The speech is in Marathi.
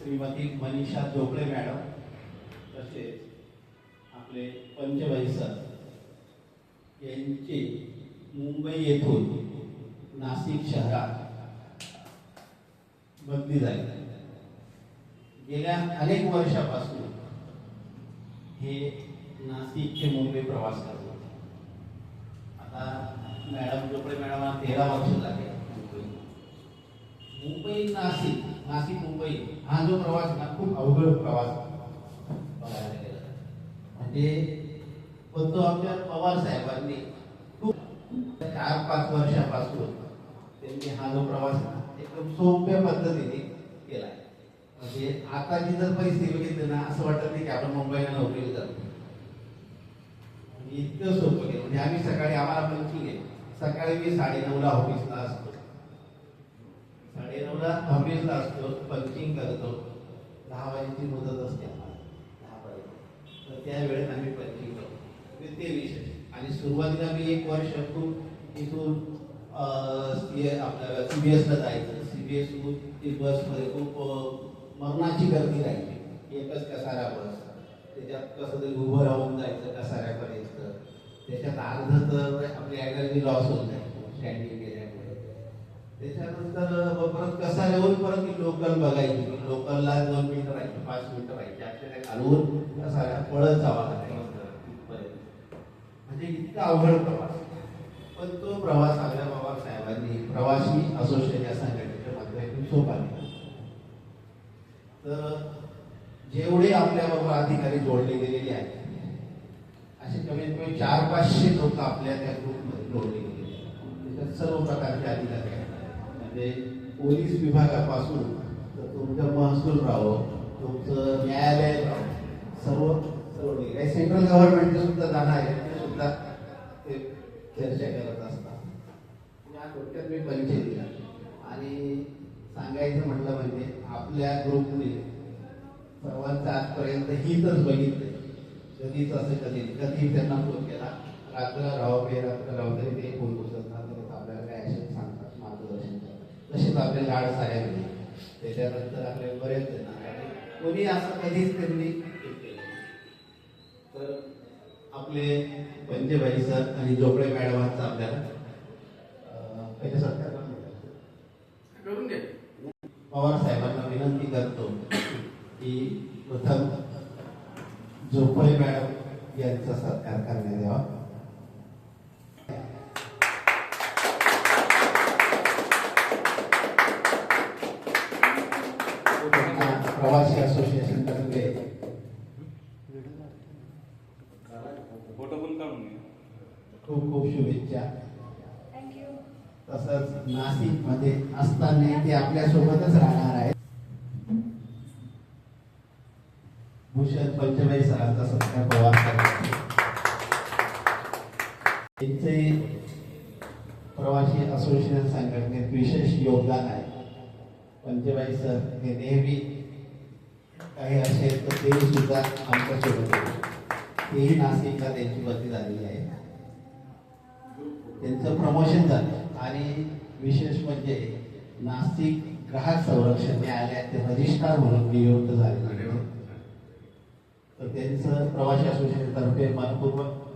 श्रीमती मनीषा चोपडे मॅडम तसेच आपले पंचभाई सर मुंबई येथून नाशिक शहरात बदली झाली. गेल्या अनेक वर्षापासून हे नाशिक ते मुंबई प्रवास करत होते. आता मॅडम झोपडे मॅडम तेरा वर्ष झाले मुंबई मुंबई नाशिक नाशिक मुंबई हा जो प्रवास ना खूप अवघड प्रवास बघायला गेला म्हणजे पण तो आमच्या पवार साहेबांनी खूप चार पाच वर्षापासून त्यांनी हा जो प्रवास ना एकदम सोप्या पद्धतीने केलाय म्हणजे आताची जर परिस्थिती बघितली ना असं वाटत नाही की आपण मुंबईला नोकरीला जातो इतकं सोपं केलं. म्हणजे आम्ही सकाळी आम्हाला पंचिंग आहे. सकाळी मी साडे नऊला ऑफिसला असतो. साडेनऊला ऑफिसला असतो पंचिंग करतो दहा वाजेची मुदत असते आम्हाला दहा तर त्यावेळेत आम्ही पंचिंग करतो. ते विशेष. आणि सुरुवातीला मी एक वर्ष खूप इथून अं, आपल्या सी बी एसला जायचं. सी बी एस ती बसमध्ये खूप मरणाची गर्दी राहायची. एकच कसारा बस. त्याच्यात कसं तरी उभं राहून जायचं कसाऱ्यापर्यंत. त्याच्यात अर्ध तर आपली ॲनर्जी लॉस होऊन नाही स्टँडिंग केल्यामुळे त्याच्यानंतर परत कसा येऊन परत लोकल बघायची. लोकलला दोन मीटर राहायची पाच मिनिटं राहायची आपल्याला घालवून सगळ्या पळत जावा म्हणजे इतका अवघड प्रवास. पण तो प्रवास आपल्या बाबासाहेबांनी प्रवासी असोसिएशन या संघटनेच्या माध्यमातून सोपा केला. तर जेवढे आपल्या बाबा अधिकारी जोडले गेलेले आहेत असे कमीत कमी चार पाचशे लोक आपल्या त्या ग्रुपमध्ये जोडले गेलेले आहेत. त्याच्यात सर्व प्रकारचे अधिकारी आहेत. म्हणजे पोलीस विभागापासून तर तुमचं महसूल राहो तुमचं न्यायालय राहो सर्व सर्व काही सेंट्रल गव्हर्नमेंटचे सुद्धा जाणार आहे ते सुद्धा ते चर्चा करत असतात. या थोडक्यात मी परिचय दिला. आणि सांगायचं म्हटलं म्हणजे आपल्या ग्रुपने सर्वांचं आजपर्यंत हितच बघितलं कधीच असं कधी कधी त्यांना फोन केला रात्र राहो बेरात्र राहो तरी ते फोन उचलतात तसेच आपले लाड साहेब. त्याच्यानंतर आपले बरेच कोणी असं कधीच त्यांनी. तर आपले पंचभाई सर आणि जोपडे मॅडमांचं आपल्याला पवार साहेबांना विनंती करतो की प्रथम झोपळे मॅडम यांचा सत्कार करण्यात यावा त्यांना प्रवासी असोसिएशन तर्फे. फोटो पण काढून घ्या खूप खूप शुभेच्छा. थँक्यू तसंच नाशिकमध्ये असताना ते आपल्या सोबतच राहणार आहेत. भूषण पंचबाई सरांचा सत्कार पवार करतात. त्यांचे प्रवासी असोसिएशन संघटनेत विशेष योगदान आहे. पंचबाई सर हे नेहमी काही असेल तर ते सुद्धा आमच्यासोबत. तेही नाशिकला त्यांची बदली झालेली आहे त्यांचं प्रमोशन झालं आणि विशेष म्हणजे नाशिक ग्राहक संरक्षण न्यायालयात ते रजिस्ट्रार म्हणून नियुक्त झाले तर त्यांचं प्रवासी असोसिएशन तर्फे मनपूर्वक.